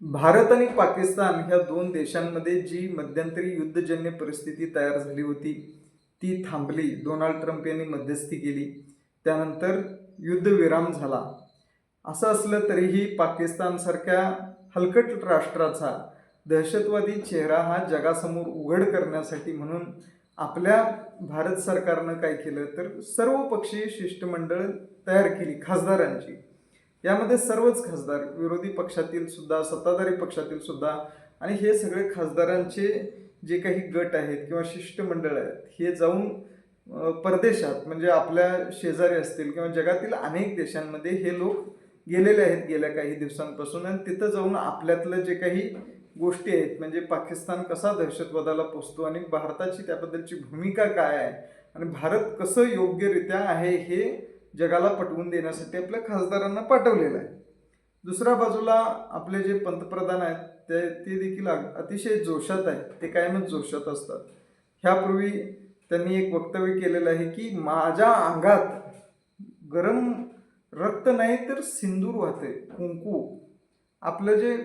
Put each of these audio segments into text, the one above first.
भारत आणि पाकिस्तान ह्या दोन देशांमध्ये जी मध्यंतरी युद्धजन्य परिस्थिती तयार झाली होती ती थांबली. डोनाल्ड ट्रम्प यांनी मध्यस्थी केली. त्यानंतर युद्धविराम झाला. असं असलं तरीही पाकिस्तानसारख्या हलकट राष्ट्राचा दहशतवादी चेहरा हा जगासमोर उघड करण्यासाठी म्हणून आपल्या भारत सरकारनं काय केलं तर सर्वपक्षीय शिष्टमंडळ तयार केली खासदारांची. यामध्ये सर्वच खासदार विरोधी पक्षातील सुद्धा सत्ताधारी पक्षातील सुद्धा आणि हे सगळे खासदारांचे जे काही गट आहेत किंवा शिष्टमंडळ आहेत हे जाऊन परदेशात म्हणजे आपल्या शेजारी असतील किंवा जगातील अनेक देशांमध्ये हे लोक गेलेले आहेत गेल्या काही दिवसांपासून आणि तिथं जाऊन आपल्यातलं जे काही गोष्टी आहेत म्हणजे पाकिस्तान कसा दहशतवादाला पोचतो आणि भारताची त्याबद्दलची भूमिका काय आहे आणि भारत कसं योग्यरित्या आहे हे जगाला पटवून देण्यासाठी आपल्या खासदारांना पाठवलेलं आहे. दुसऱ्या बाजूला आपले जे पंतप्रधान आहेत ते ते देखील अग- अतिशय जोशात आहेत. ते कायमच जोशात असतात. ह्यापूर्वी त्यांनी एक वक्तव्य केलेलं आहे की माझ्या अंगात गरम रक्त नाही तर सिंदूर वाहते कुंकू. आपलं जे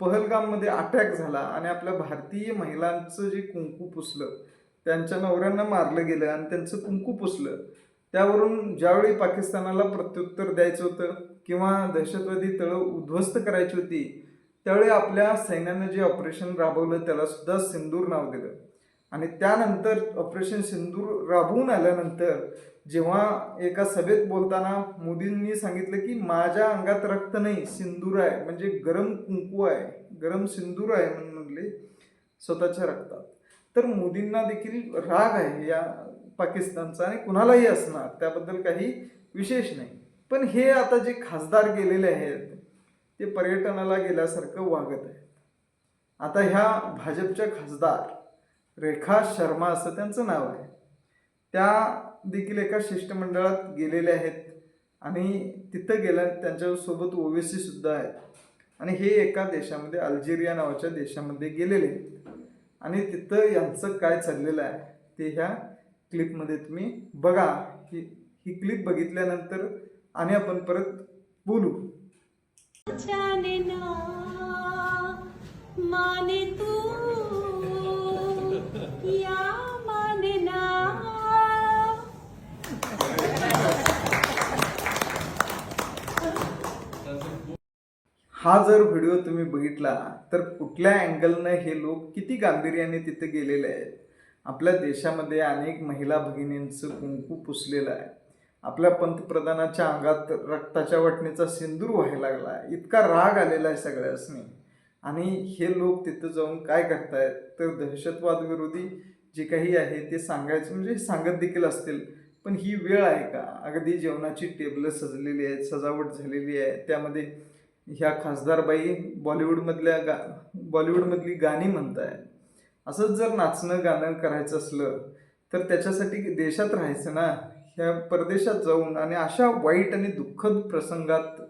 पहलगाममध्ये अटॅक झाला आणि आपल्या भारतीय महिलांचं जे कुंकू पुसलं त्यांच्या नवऱ्यांना मारलं गेलं आणि त्यांचं कुंकू पुसलं त्यावरून ज्यावेळी पाकिस्तानाला प्रत्युत्तर द्यायचं होतं किंवा दहशतवादी तळं उद्ध्वस्त करायची होती त्यावेळी आपल्या सैन्यानं जे ऑपरेशन राबवलं त्याला सुद्धा सिंदूर नाव दिलं. आणि त्यानंतर ऑपरेशन सिंदूर राबवून आल्यानंतर जेव्हा एका सभेत बोलताना मोदींनी सांगितलं की माझ्या अंगात रक्त नाही सिंदूर आहे म्हणजे गरम कुंकू आहे गरम सिंदूर आहे म्हणून म्हणले स्वतःच्या रक्तात. तर मोदींना देखील राग आहे या पाकिस्तानचा आणि कुणालाही असणार त्याबद्दल काही विशेष नाही. पण हे आता जे खासदार गेलेले आहेत ते पर्यटनाला गेल्यासारखं वागत आहेत. आता ह्या भाजपच्या खासदार रेखा शर्मा असं त्यांचं नाव आहे. त्या देखील एका शिष्टमंडळात गेलेल्या आहेत आणि तिथं गेल्या त्यांच्यासोबत ओवेसी सुद्धा आहेत. आणि हे एका देशामध्ये अल्जेरिया नावाच्या देशामध्ये गेलेले आहेत. आणि तिथं यांचं काय चाललेलं आहे ते ह्या क्लिपमध्ये तुम्ही बघा ही ही क्लिप बघितल्यानंतर आणि आपण परत बोलू. माने तू या माने ना. हा जर व्हिडिओ तुम्ही बघितला तर कुठल्या अँगलनं हे लोक किती गांभीर्याने तिथे गेलेले आहेत? आपल्या देशामध्ये अनेक महिला भगिनींचं कुंकू पुसलेलं आहे. आपल्या पंतप्रधानाच्या अंगात रक्ताच्या वाटणीचा सिंदूर व्हायला लागला इतका राग आलेला आहे सगळ्यासनी. आणि हे लोक तिथं जाऊन काय करतायत? तर दहशतवाद विरोधी जे काही आहे ते सांगायचं म्हणजे सांगत देखील असतील. पण ही वेळ आहे का? अगदी जेवणाची टेबलं सजलेली आहेत सजावट झालेली आहे. त्यामध्ये ह्या खासदारबाई बॉलिवूडमधल्या गा बॉलिवूडमधली गाणी म्हणत आहेत असंच जर नाचणं गाणं करायचं असलं तर त्याच्यासाठी देशात राहायचं ना. ह्या परदेशात जाऊन आणि अशा वाईट आणि दुःखद प्रसंगात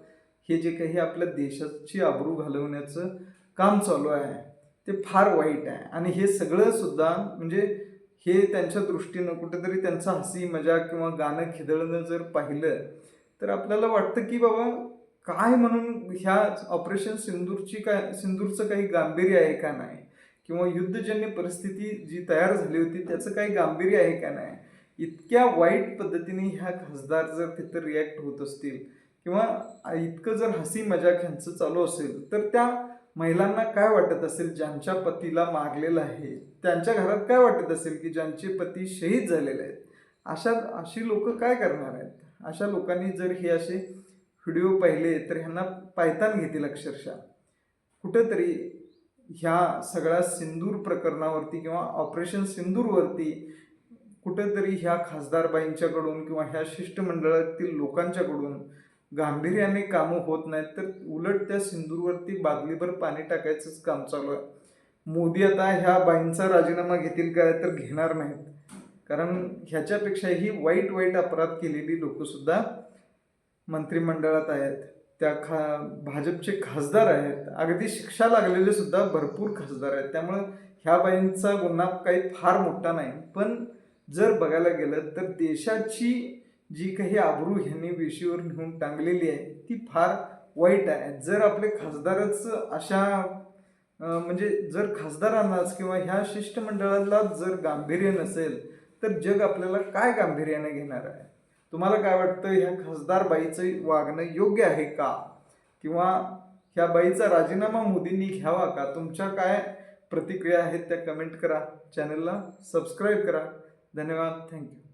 हे जे काही आपल्या देशाची आबरू घालवण्याचं काम चालू आहे ते फार वाईट आहे. आणि हे सगळं सुद्धा म्हणजे हे त्यांच्या दृष्टीनं कुठेतरी त्यांचा हसी मजा किंवा गाणं खिदळणं जर पाहिलं तर आपल्याला वाटतं की बाबा काय म्हणून ह्या ऑपरेशन सिंदूरची काय सिंदूरचं काही गांभीर्य आहे का नाही? किंवा युद्धजन्य परिस्थिती जी तयार झाली होती त्याचं काही गांभीर्य आहे का नाही? इतक्या वाईट पद्धतीने ह्या खासदार जर तिथं रिॲक्ट होत असतील किंवा इतकं जर हसी मजाक ह्यांचं चालू असेल तर त्या महिलांना काय वाटत असेल ज्यांच्या पतीला मारलेलं आहे? त्यांच्या घरात काय वाटत असेल की ज्यांचे पती शहीद झालेले आहेत? अशा अशी लोक काय करणार आहेत? अशा लोकांनी जर हे असे व्हिडिओ पाहिले तर ह्यांना पायतान घेतील अक्षरशः. कुठंतरी ह्या सगळ्या सिंदूर प्रकरणावरती किंवा ऑपरेशन सिंदूरवरती कुठंतरी ह्या खासदारबाईंच्याकडून किंवा ह्या शिष्टमंडळातील लोकांच्याकडून गांभीर्याने कामं होत नाहीत तर उलट त्या सिंदूरवरती बादलीभर पाणी टाकायचंच काम चालू आहे. मोदी आता ह्या बाईंचा राजीनामा घेतील काय तर घेणार नाहीत. कारण ह्याच्यापेक्षाही वाईट वाईट अपराध केलेली लोकंसुद्धा मंत्रिमंडळात आहेत. त्या खा भाजपचे खासदार आहेत. अगदी शिक्षा लागलेले सुद्धा भरपूर खासदार आहेत. त्यामुळं ह्या बाईंचा गुन्हा काही फार मोठा नाही. पण जर बघायला गेलं तर देशाची जी काही आबरू ह्यांनी वेशीवर नेऊन टांगलेली आहे ती फार वाईट आहे. जर आपले खासदारच अशा म्हणजे जर खासदारांनाच किंवा ह्या शिष्टमंडळाला जर गांभीर्य नसेल तर जग आपल्याला काय गांभीर्याने घेणार आहे? तुम्हाला काय वाटतं ह्या खासदार बाईचं वागणं योग्य आहे का? किंवा ह्या बाईचा राजीनामा मोदींनी घ्यावा का? तुमच्या काय प्रतिक्रिया आहेत त्या कमेंट करा. चॅनलला सबस्क्राईब करा. धन्यवाद. थँक्यू